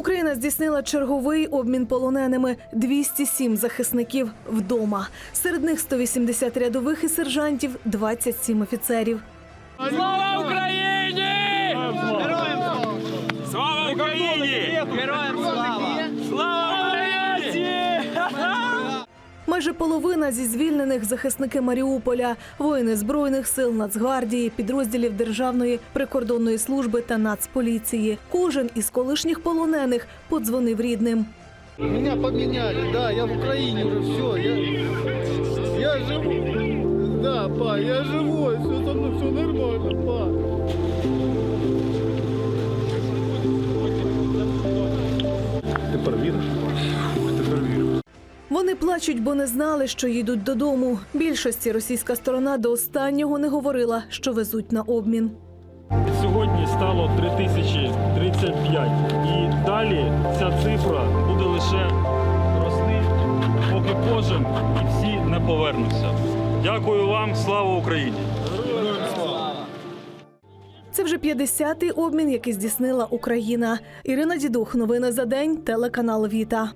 Україна здійснила черговий обмін полоненими 207 захисників вдома. Серед них 180 рядових і сержантів, 27 офіцерів. Слава Україні! Слава Україні! Героям слава! Майже половина зі звільнених захисники Маріуполя, воїни збройних сил Нацгвардії, підрозділів Державної прикордонної служби та Нацполіції. Кожен із колишніх полонених подзвонив рідним. Меня поменяли, да, я в Украине уже все, я, я живу. Да, па, я живой, все со мной, все нормально, па. Тепер віриш? Вони плачуть, бо не знали, що їдуть додому. Більшості російська сторона до останнього не говорила, що везуть на обмін. Сьогодні стало 3035. І далі ця цифра буде лише рости, поки кожен і всі не повернуться. Дякую вам, слава Україні! Це вже 50-й обмін, який здійснила Україна. Ірина Дідух. Новини за день. Телеканал Віта.